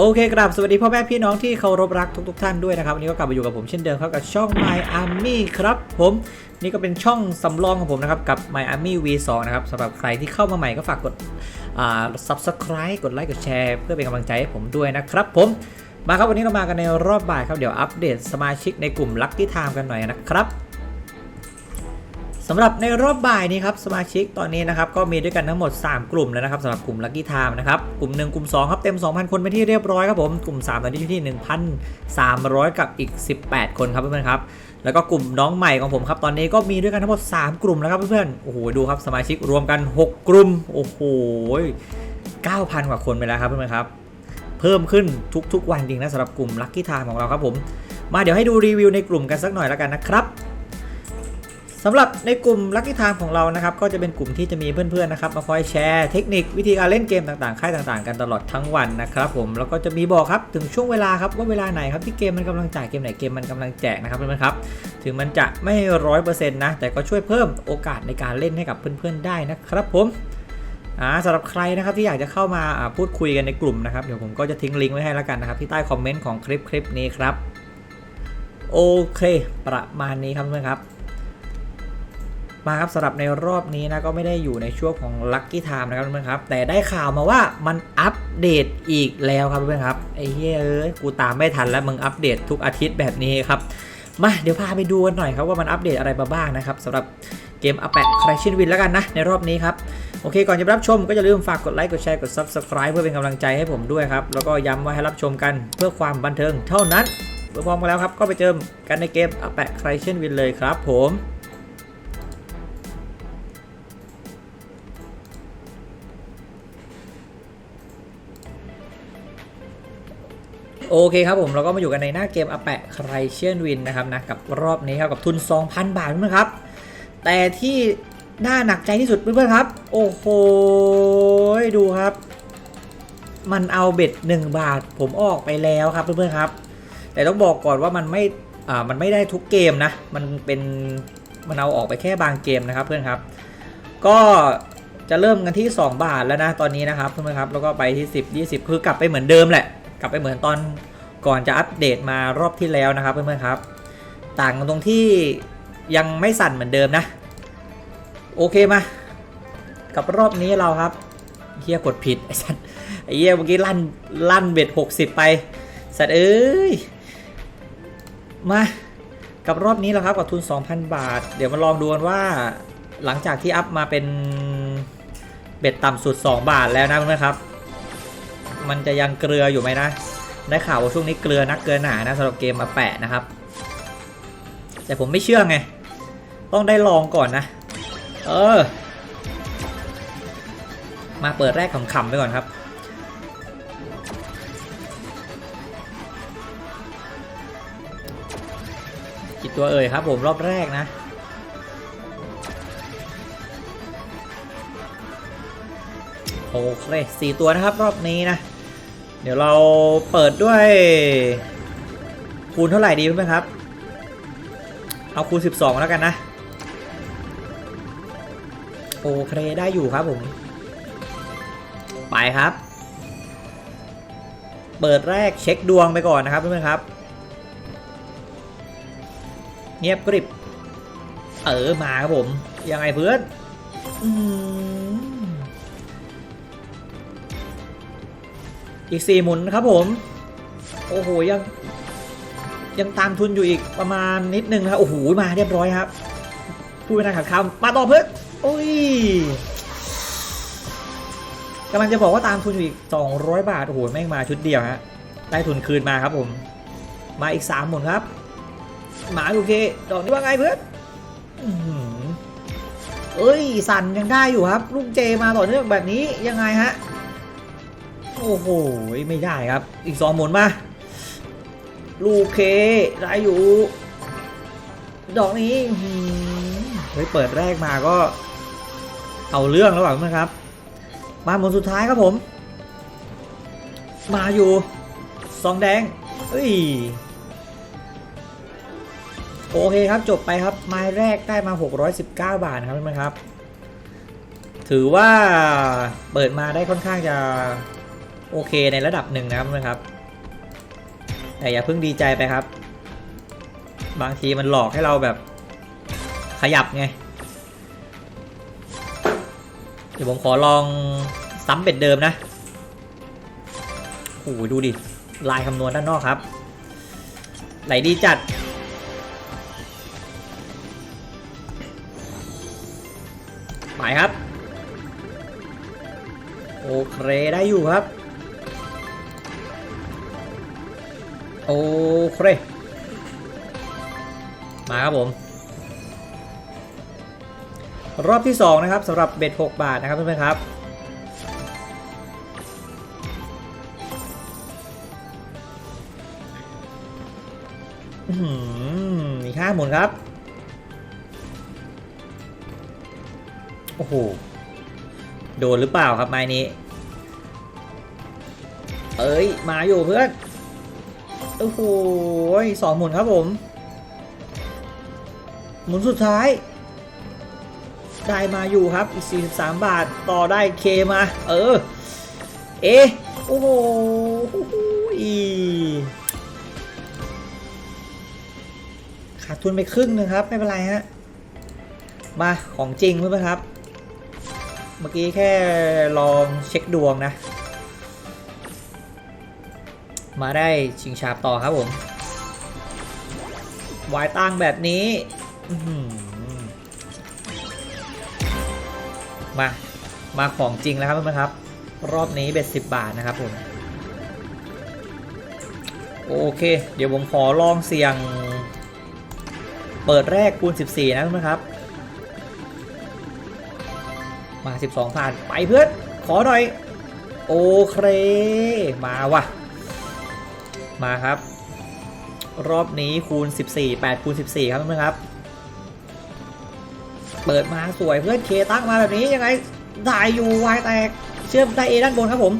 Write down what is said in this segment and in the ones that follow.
โอเคกราบสวัสดีพ่อแม่พี่น้องที่เคารพรักทุกๆทท่านด้วยนะครับวันนี้ก็กลับมาอยู่กับผมเช่นเดิมครับกับช่อง My Army ครับผมนี่ก็เป็นช่องสำรองของผมนะครับกับ My Army V2 นะครับสำหรับใครที่เข้ามาใหม่ก็ฝากกดอ่า subscribe กดไลค์กดแชร์เพื่อเป็นกำลังใจให้ผมด้วยนะครับผมมาครับวันนี้เรามากันในรอบบ่ายครับเดี๋ยวอัปเดตสมาชิกในกลุ่ม Lucky Time กันหน่อยนะครับ สำหรับในรอบบ่ายนี้ครับสมาชิกตอนนี้นะครับก็มีด้วยกันทั้งหมด 3 กลุ่มแล้วนะครับสำหรับกลุ่ม Lucky Time นะครับกลุ่ม 1 กลุ่ม 2 ครับเต็ม 2,000 คนไปที่เรียบร้อยครับผมกลุ่ม 3 ตอนนี้อยู่ที่ 1,300 กับอีก 18 คนครับเพื่อนๆครับแล้วก็กลุ่มน้องใหม่ของผมครับตอนนี้ก็มีด้วยกันทั้งหมด 3 กลุ่มแล้วครับเพื่อนๆโอ้โหดูครับสมาชิกรวมกัน 6 กลุ่มโอ้โห9,000 กว่าคนไปแล้วครับเพื่อนๆครับเพิ่มขึ้นทุกๆ วันจริงนะสำหรับกลุ่ม Lucky Time ของเราครับผมมาเดี๋ยวให้ดูรีวิวในกลุ่มกันสักหน่อยแล้วกันนะครับ สำหรับในกลุ่ม Lucky Time ของเรานะครับก็จะเป็นกลุ่มที่จะมีเพื่อนๆนะครับมาคอยแชร์เทคนิควิธีการเล่นเกมต่างๆ ค่ายต่างๆ กันตลอดทั้งวันนะครับผมแล้วก็จะมีบอกครับถึงช่วงเวลาครับว่าเวลาไหนครับที่เกมมันกำลังจ่ายเกมไหนเกมมันกำลังแจกนะครับเพื่อนๆครับถึงมันจะไม่ร้อยเปอร์เซ็นต์นะแต่ก็ช่วยเพิ่มโอกาสในการเล่นให้กับเพื่อนๆได้นะครับผมอ่าสำหรับใครนะครับที่อยากจะเข้ามาพูดคุยกันในกลุ่มนะครับเดี๋ยวผมก็จะทิ้งลิงก์ไว้ให้แล้วกันนะครับที่ใต้คอมเมนต์ของคลิปคลิปนี้ครับโอเค ประมาณนี้ครับเพื่อนครับ มาครับสำหรับในรอบนี้นะก็ไม่ได้อยู่ในช่วงของ Lucky Time นะครับเพื่อนๆครับ แต่ได้ข่าวมาว่ามันอัปเดตอีกแล้วครับเพื่อนๆครับไอ้เฮ้ยเอ้ยกูตามไม่ทันแล้วมึงอัปเดตทุกอาทิตย์แบบนี้ครับมาเดี๋ยวพาไปดูกันหน่อยครับว่ามันอัปเดตอะไรมาบ้างนะครับสำหรับเกมอแปะคราชินวินแล้วกันนะในรอบนี้ครับโอเค ก่อนจะรับชมก็อย่าลืมฝากกดไลค์กดแชร์กด Subscribe เพื่อเป็นกำลังใจให้ผมด้วยครับ แล้วก็ย้ำว่าให้รับชมกันเพื่อความบันเทิงเท่านั้นเมื่อพร้อมกันแล้วครับ ก็ไปเจอกันในเกมอแปะครชินวินเลยครับผม โอเคครับผมเราก็มาอยู่กันในหน้าเกมอแปะใครเชียนวินนะครับนะกับรอบนี้ครับกับทุน 2,000 บาทเพื่อนครับ แต่ที่น่าหนักใจที่สุดเพื่อนๆครับ โอ้โหดูครับ มันเอาเบ็ด 1 บาท ผมออกไปแล้วครับเพื่อนๆครับ แต่ต้องบอกก่อนว่ามันไม่อ่ามันไม่ได้ทุกเกมนะ มันเป็นมันเอาออกไปแค่บางเกมนะครับเพื่อนครับ ก็จะเริ่มกันที่ 2 บาทแล้วนะตอนนี้นะครับเพื่อนๆครับแล้วก็ไปที่ 10 20 คือกลับไปเหมือนเดิมแหละ กลับไปเหมือนตอนก่อนจะอัปเดตมารอบที่แล้วนะครับเพื่อนๆครับ ต่างกันตรงที่ยังไม่สั่นเหมือนเดิมนะ โอเคมา กับรอบนี้เราครับเฮียกดผิดไอ้สัตว์ไอ้เฮียเมื่อกี้ลั่นลั่นเบ็ด60 ไป สัตว์เอ้ย มากับรอบนี้เราครับกับทุน 2,000 บาท เดี๋ยวมาลองดูกันว่าหลังจากที่อัพมาเป็นเบ็ดต่ำสุด 2 บาทแล้วนะเพื่อนๆครับ มันจะยังเกลืออยู่ไหมนะ ได้ข่าวว่าช่วงนี้เกลือนักเกลือหนานะสำหรับเกมมาแปะนะครับ แต่ผมไม่เชื่อไง ต้องได้ลองก่อนนะ เออ มาเปิดแรกขำๆไปก่อนครับกี่ตัวเอ่ยครับผมรอบแรกนะโอเคสี่ตัวนะครับรอบนี้นะ เดี๋ยวเราเปิดด้วย คูณเท่าไหร่ดีเพื่อนครับ เอาคูณ 12 แล้วกันนะ โอเคได้อยู่ครับผม ไปครับ เปิดแรกเช็คดวงไปก่อนนะครับเพื่อนๆครับ เงียบกริบ เออมาครับผม ยังไงเพื่อน อืม อีกสี่หมุนครับผม โอ้โหยังยังตามทุนอยู่อีกประมาณนิดนึงนะครับโอ้โหมาเรียบร้อยครับพูดไปทางขัดคำมาต่อเพื่อนโอ้ยกำลังจะบอกว่าตามทุนอยู่อีก 200 บาท โอ้โห แม่งมาชุดเดียวฮะ ได้ทุนคืนมาครับผม มาอีก 3 หมุนครับ หมาโอเค ดอกนี้ว่าไงเพื่อนอื้อหือเอ้ย สั่นยังได้อยู่ครับ ลูกเจมาต่อเนื่องแบบนี้ยังไงฮะ โอ้โห ไม่ได้ครับ อีกสองหมุนมา ลูกเคได้อยู่ ดอกนี้เฮ้ยเปิดแรกมาก็ เอาเรื่องแล้วแบบนะครับ มาหมุนสุดท้ายครับผม มาอยู่ซองแดงเฮ้ยโอเคครับจบไปครับไม้แรกได้มา 619 บาทครับเพื่อนๆครับ ถือว่าเปิดมาได้ค่อนข้างจะ โอเคในระดับหนึ่งนะครับนๆครับ แต่อย่าเพิ่งดีใจไปครับ บางทีมันหลอกให้เราแบบขยับไง เดี๋ยวผมขอลองซ้ำเป็ดเดิมนะโอ้โหดูดิ ลายคำนวณด้านนอกครับ ไหลดีจัดไปครับ โอเค ได้อยู่ครับ โอเค มาครับผม รอบที่ 2 นะครับสำหรับเบ็ด6บาทนะครับเพื่อนๆครับอื้อหือมีค่าหมุนครับ โอ้โห โดนหรือเปล่าครับไม้นี้ เอ้ย มาอยู่เพื่อน โอ้โหสองหมุนครับผม หมุนสุดท้าย ได้มาอยู่ครับ อีก 43 บาท ต่อได้เคมา เออ เอะโอ้โหอีขาดทุนไปครึ่งหนึงครับ ไม่เป็นไรฮะ มาของจริงเพื่อนครับ เมื่อกี้แค่ลองเช็คดวงนะ มาได้ชิงชาบต่อครับผมวายตั้งแบบนี้มา มาของจริงแล้วครับเพื่อนครับ รอบนี้เบ็ดสิบบาทนะครับผม โอเค เดี๋ยวผมขอลองเสี่ยง เปิดแรกคูณ 14 นะเพื่อนครับ มา 12ผ่านไปเพื่อน ขอหน่อย โอเค มาว่ะ มาครับ รอบนี้คูณ 14 8คูณ14 ครับเพื่อนครับ เปิดมาสวยเพื่อนเคตั้งมาแบบนี้ยังไงได้อยู่วายแตกเชื่อมได้เอด้านบนครับผม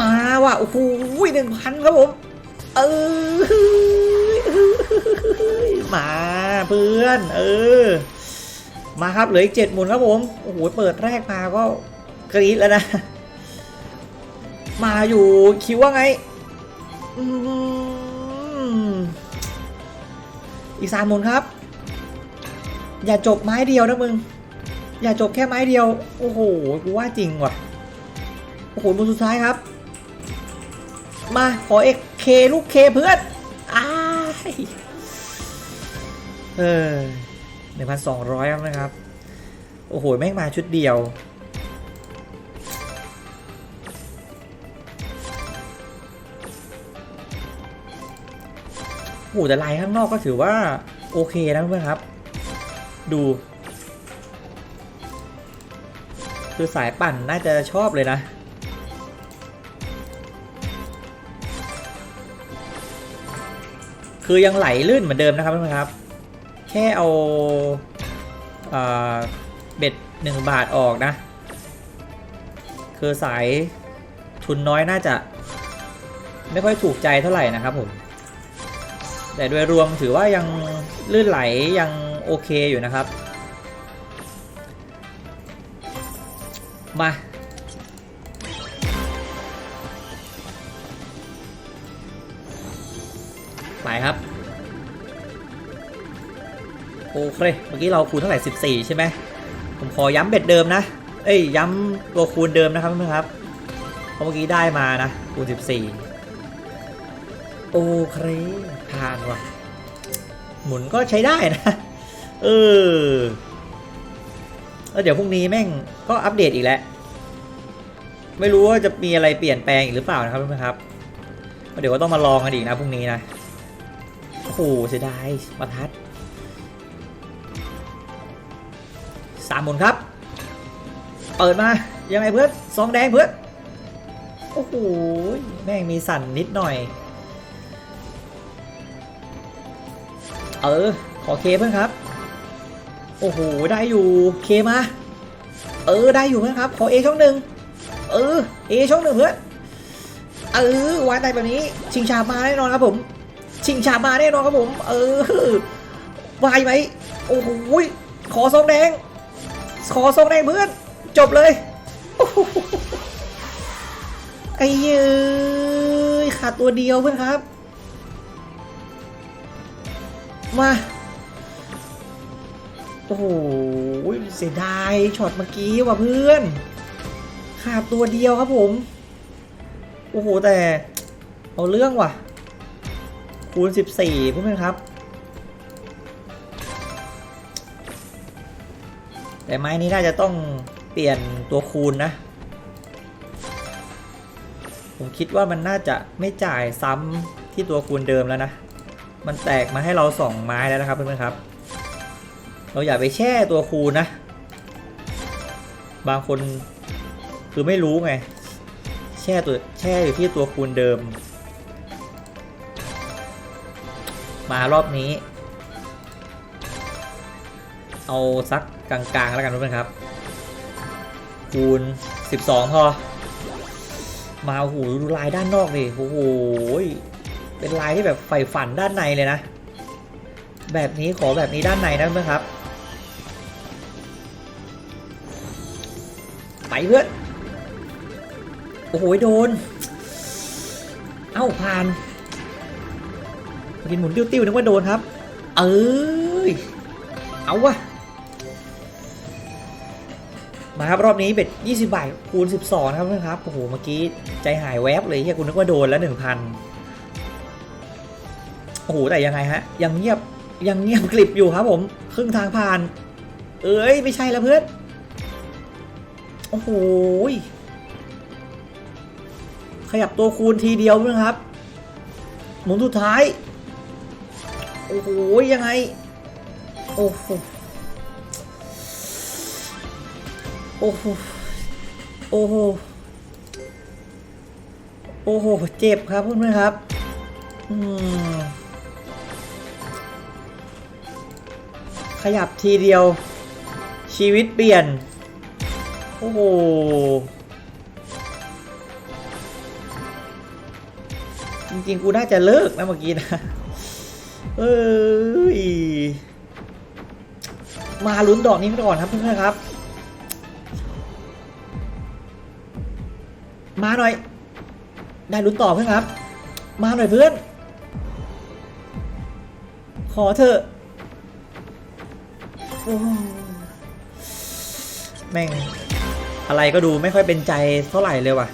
มาว่ะโอ้โหหนึ่งพันครับผมเออมาเพื่อน เออ มาครับเหลืออีกเจ็ดหมุนครับผมโอ้โหเปิดแรกมาก็กรี๊ดแล้วนะ มาอยู่คิดว่าไง อีสามหมุนครับ อย่าจบไม้เดียวนะมึง อย่าจบแค่ไม้เดียว โอ้โห กูว่าจริงว่ะ โอ้โหมุนสุดท้ายครับ มาขอเอกเคลูกเคเพื่อนอ้ายเออหนึ่งพันสองร้อยนะครับ โอ้โห แม่งมาชุดเดียว หแต่ลายข้างนอกก็ถือว่า โอเคนะเพื่อนครับ ดู คือสายปั่นน่าจะชอบเลยนะคือยังไหลลื่นเหมือนเดิมนะครับเพื่อนครับ แค่เอาเบ็ดหนึ่งบาทออกนะ คือสายทุนน้อยน่าจะ ไม่ค่อยถูกใจเท่าไหร่นะครับผม แต่โดยรวมถือว่ายังลื่นไหลยังโอเคอยู่นะครับ มา ไปครับ โอเค เมื่อกี้เราคูณเท่าไหร่ 14 ใช่ไหม ผมขอย้ำเบ็ดเดิมนะ เอ้ย ย้ำตัวคูณเดิมนะครับเพื่อนครับ เพราะเมื่อกี้ได้มานะคูณ 14 โอเคผ่านว่ะ หมุนก็ใช้ได้นะ เออแล้วเดี๋ยวพรุ่งนี้แม่งก็อัปเดตอีกแล้ว ไม่รู้ว่าจะมีอะไรเปลี่ยนแปลงอีกหรือเปล่านะครับเพื่อนครับ เดี๋ยวก็ต้องมาลองกันอีกนะพรุ่งนี้นะ โอ้โหเสียดายประทัดสามหมุนครับ เปิดมา ยังไงเพื่อนซองแดงเพื่อน โอ้โห แม่งมีสั่นนิดหน่อย เออ ขอเคเพื่อนครับ โอ้โห ได้อยู่เคมา เออ ได้อยู่เพื่อนครับ ขอเอช่องหนึ่ง เออ เอช่องหนึ่งเพื่อน เออวางได้แบบนี้ ชิงชามาแน่นอนครับผม ชิงชามาแน่นอนครับผม เออวายไหมโอ้โห ขอซองแดง ขอซองแดงเพื่อน จบเลยไอ้เย้ขาดตัวเดียวเพื่อนครับ มา โอ้โหเสียดายช็อตเมื่อกี้ว่ะเพื่อน ขาดตัวเดียวครับผม โอ้โห แต่เอาเรื่องว่ะ คูณ 14เพื่อนครับ แต่ไม้นี้น่าจะต้องเปลี่ยนตัวคูณนะ ผมคิดว่ามันน่าจะไม่จ่ายซ้ำที่ตัวคูณเดิมแล้วนะ มันแตกมาให้เราสองไม้แล้วนะครับเพื่อนๆครับ เราอย่าไปแช่ตัวคูนะ บางคนคือไม่รู้ไง แช่ตัวแช่อยู่ที่ตัวคูณเดิม มารอบนี้ เอาสักกลางๆแล้วกันทุกคนครับ คูณ 12 พอ มาโอ้โหดูลายด้านนอกดิโอ้โห เป็นลายที่แบบใฝ่ฝันด้านในเลยนะ แบบนี้ขอแบบนี้ด้านในนะเพื่อนครับ ไปเพื่อน โอ้โหโดน เอ้าผ่านกินหมุนติ้วๆนึกว่าโดนครับ เอ้ย เอาวะมาครับ รอบนี้เบ็ด20 บาทคูณ 12 นะครับเพื่อนครับ โอ้โห เมื่อกี้ใจหายแวบเลยเฮียกูนึกว่าโดนแล้ว 1,000 โอ้โหแต่ยังไงฮะ ยังเงียบยังเงียบกลิบอยู่ครับผม ครึ่งทางผ่าน เอ้ย ไม่ใช่แล้วเพื่อน โอ้โหขยับตัวคูณทีเดียวนะครับ หมุนสุดท้าย โอ้โหยังไง โอ้โหโอ้โหโอ้โหโอ้โห เจ็บครับเพื่อนๆครับ อืม ขยับทีเดียว ชีวิตเปลี่ยน โอ้โหจริงๆ กูน่าจะเลิกนะเมื่อกี้นะ เอ้ย มาลุ้นดอกนี้ก่อนครับเพื่อนๆครับ มาหน่อย ได้ลุ้นต่อเพื่อนครับ มาหน่อยเพื่อน ขอเถอะ แม่ง อะไรก็ดูไม่ค่อยเป็นใจเท่าไหร่เลยว่ะ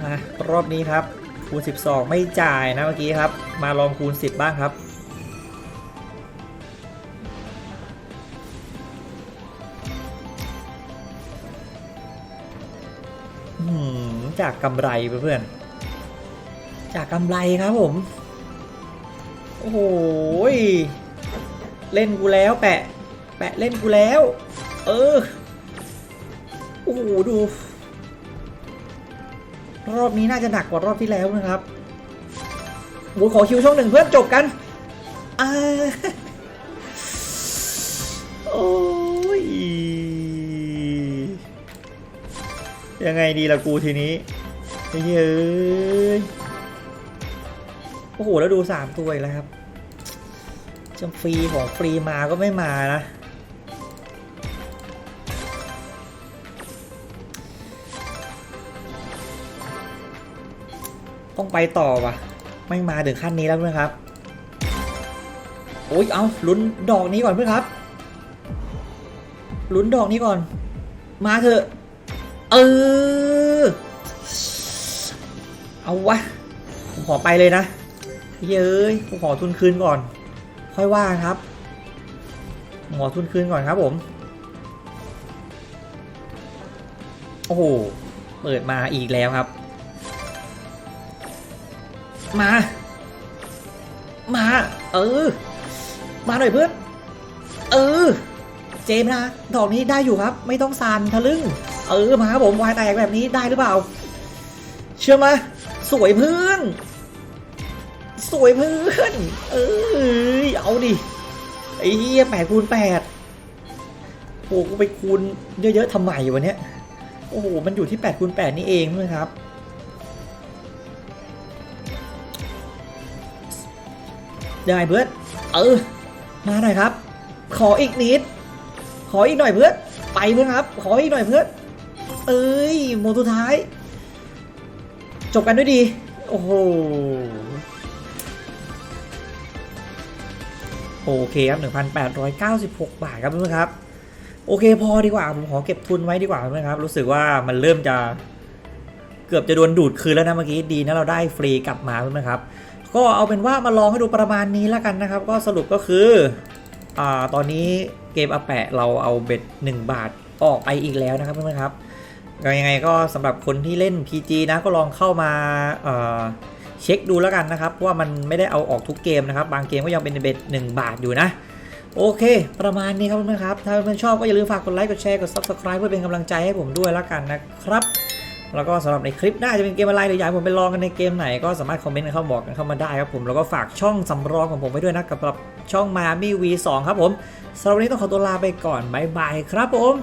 มารอบนี้ครับ คูณ 12 ไม่จ่ายนะเมื่อกี้ครับ มาลองคูณ 10 บ้างครับอืมจากกำไรเพื่อน จากกำไรครับผม โอ้โหยเล่นกูแล้วแปะ แปะเล่นกูแล้ว เออ โอ้โหดู รอบนี้น่าจะหนักกว่ารอบที่แล้วนะครับโอ้ขอคิวช่องหนึ่งเพื่อนจบกันอ่าโอ้ย ยังไงดีล่ะกูทีนี้เฮ้ย โอ้โห แล้วดูสามตัวอีกแล้วครับจะฟรีของฟรีมาก็ไม่มานะ ต้องไปต่อว่ะไม่มาถึงขั้นนี้แล้วนะครับ โอ้ย เอาลุ้นดอกนี้ก่อนเพื่อนครับ ลุ้นดอกนี้ก่อน มาเถอะ เออ เอาวะ ผมขอไปเลยนะ เย้ยผมขอทุนคืนก่อน ค่อยว่าครับขอทุนคืนก่อนครับผม โอ้โห เปิดมาอีกแล้วครับ มา มา เออ มาหน่อยเพื่อน เออ เจมส์นะดอกนี้ได้อยู่ครับ ไม่ต้องซานทะลึ่ง เออ มาครับผมวายแตกแบบนี้ได้หรือเปล่า เชื่อมา สวยเพื่อน สวยเพื่อน เอ้ย เอาดิ ไอ้เหี้ยแปดคูณแปดโอ้กูไปคูณเยอะๆทำไมวะเนี้ย โอ้โห มันอยู่ที่8คูณ8นี่เองนะครับ ได้เพื่อน เออ มาหน่อยครับ ขออีกนิด ขออีกหน่อยเพื่อน ไปเพื่อนครับ ขออีกหน่อยเพื่อน เอ้ย โมงสุดท้าย จบกันด้วยดี โอ้โห โอเคครับ1,896 บาทครับเพื่อนครับ โอเคพอดีกว่าผมขอเก็บทุนไว้ดีกว่าเพื่อนครับ รู้สึกว่ามันเริ่มจะเกือบจะโดนดูดคืนแล้วนะเมื่อกี้ดีนะเราได้ฟรีกลับมาเพื่อนครับ ก็เอาเป็นว่ามาลองให้ดูประมาณนี้แล้วกันนะครับ ก็สรุปก็คืออ่าตอนนี้เกมอาแปะเราเอาเบ็ด1 บาทออกไปอีกแล้วนะครับเพื่อนครับยังไงก็สำหรับคนที่เล่น PG นะก็ลองเข้ามาเอ่อ เช็คดูแล้วกันนะครับว่ามันไม่ได้เอาออกทุกเกมนะครับ บางเกมก็ยังเป็นเบ็ด1บาทอยู่นะ โอเค ประมาณนี้ครับเพื่อนครับ ถ้าเพื่อนชอบก็อย่าลืมฝากกดไลค์กดแชร์กด Subscribe เพื่อเป็นกำลังใจให้ผมด้วยแล้วกันนะครับแล้วก็สำหรับในคลิปหน้าจะเป็นเกมอะไรหรืออยากให้ผมไปลองกันในเกมไหนก็สามารถคอมเมนต์เข้าบอกกันเข้ามาได้ครับผมแล้วก็ฝากช่องสำรองของผมไว้ด้วยนะกับช่อง Miami V2 ครับผมสำหรับวันนี้ต้องขอตัวลาไปก่อนบ๊ายบายครับผม